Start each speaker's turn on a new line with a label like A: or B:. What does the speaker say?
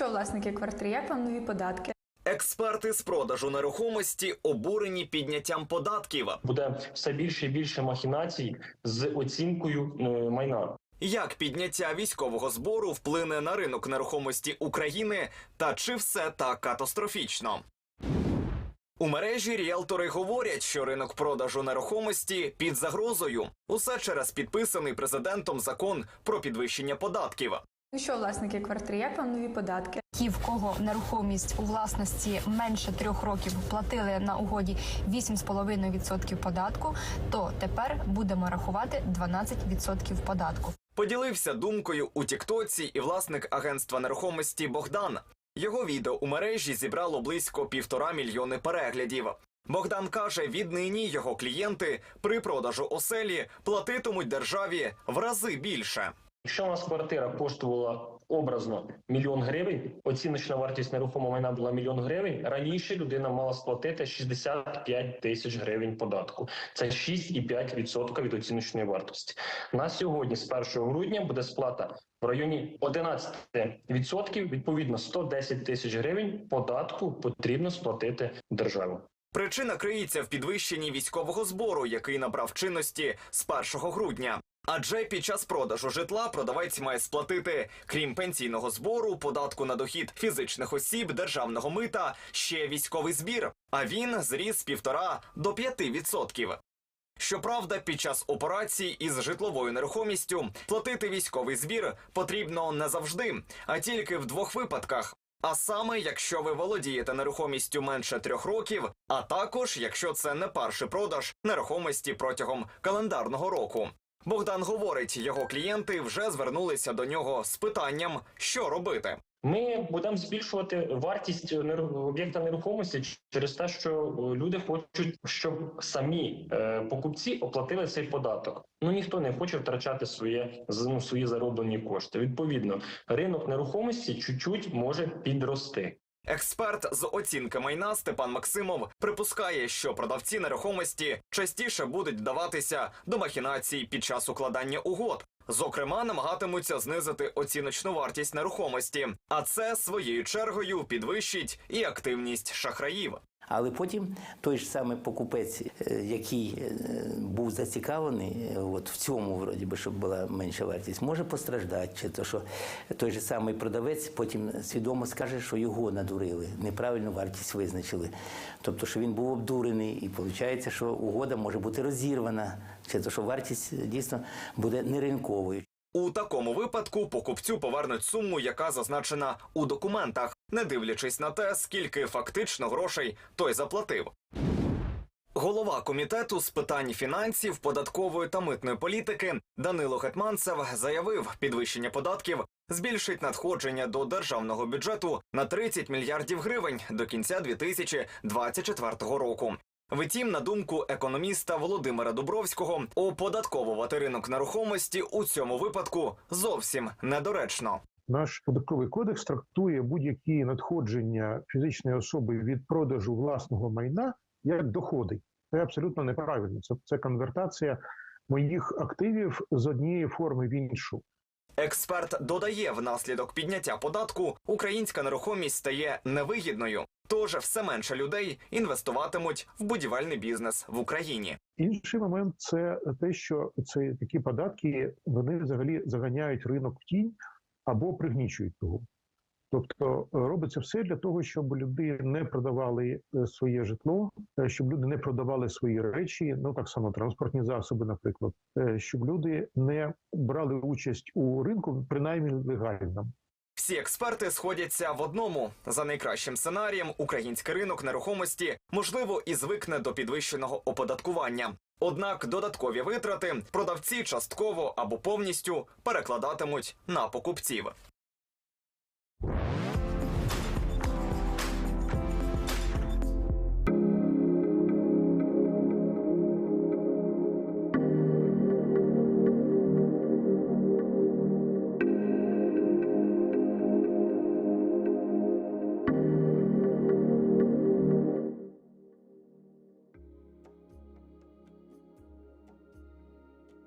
A: що, власники квартир, як вам нові податки?
B: Експерти з продажу нерухомості обурені підняттям податків.
C: буде все більше і більше махінацій з оцінкою е, майна.
B: Як підняття військового збору вплине на ринок нерухомості України, та чи все так катастрофічно? У мережі ріелтори говорять, що ринок продажу нерухомості під загрозою. Усе через підписаний президентом закон про підвищення податків.
A: Ну що, власники квартир, як вам нові податки?
D: Ті, в кого нерухомість у власності менше трьох років платили на угоді 8,5% податку, то тепер будемо рахувати 12% податку.
B: Поділився думкою у Тіктоці і власник агентства нерухомості Богдан. Його відео у мережі зібрало близько півтора мільйони переглядів. Богдан каже, віднині його клієнти при продажу оселі платитимуть державі в рази більше.
C: Якщо у нас квартира коштувала образно мільйон гривень, оціночна вартість нерухомого майна була мільйон гривень. Раніше людина мала сплатити 65 тисяч гривень податку. Це 6,5% від оціночної вартості. На сьогодні, з 1 грудня, буде сплата в районі 11%, відповідно 110 тисяч гривень податку потрібно сплатити державу.
B: Причина криється в підвищенні військового збору, який набрав чинності з 1 грудня. Адже під час продажу житла продавець має сплатити, крім пенсійного збору, податку на дохід фізичних осіб, державного мита, ще військовий збір. А він зріс з півтора до 5%. Щоправда, під час операцій із житловою нерухомістю платити військовий збір потрібно не завжди, а тільки в двох випадках. А саме, якщо ви володієте нерухомістю менше трьох років, а також якщо це не перший продаж нерухомості протягом календарного року. Богдан говорить, його клієнти вже звернулися до нього з питанням, що робити.
C: Ми будемо збільшувати вартість об'єкта нерухомості через те, що е, люди хочуть, щоб самі е, покупці оплатили цей податок. Ну ніхто не хоче втрачати своє ну, свої зароблені кошти. Відповідно, ринок нерухомості чуть-чуть може підрости.
B: Експерт з оцінки майна Степан Максимов припускає, що продавці нерухомості частіше будуть вдаватися до махінацій під час укладання угод. Зокрема, намагатимуться знизити оціночну вартість нерухомості, а це своєю чергою підвищить і активність шахраїв.
E: Але потім той ж самий покупець, е, який е, був зацікавлений е, от в цьому, вроді би, щоб була менша вартість, може постраждати. Чи то що той же самий продавець потім свідомо скаже, що його надурили, неправильну вартість визначили. Тобто, що він був обдурений, і виходить, що угода може бути розірвана, чи то що вартість дійсно буде неринковою.
B: У такому випадку покупцю повернуть суму, яка зазначена у документах, не дивлячись на те, скільки фактично грошей той заплатив. Голова комітету з питань фінансів, податкової та митної політики Данило Гетманцев заявив, підвищення податків збільшить надходження до державного бюджету на 30 мільярдів гривень до кінця 2024 року. Втім, на думку економіста Володимира Дубровського, оподатковувати ринок нерухомості у цьому випадку зовсім недоречно.
F: Наш податковий кодекс трактує будь-які надходження фізичної особи від продажу власного майна як доходи. Це абсолютно неправильно. Це, це конвертація моїх активів з однієї форми в іншу.
B: Експерт додає, внаслідок підняття податку українська нерухомість стає невигідною, тож все менше людей інвестуватимуть в будівельний бізнес в Україні.
F: Інший момент це те, що це такі податки вони взагалі заганяють ринок в тінь або пригнічують його. Тобто е, робиться все для того, щоб люди не продавали е, своє житло, е, щоб люди не продавали свої речі, ну так само транспортні засоби, наприклад, щоб люди не брали участь у ринку, принаймні легально.
B: Всі експерти сходяться в одному: за найкращим сценарієм, український ринок нерухомості можливо і звикне до підвищеного оподаткування. Однак додаткові витрати продавці частково або повністю перекладатимуть на покупців. you.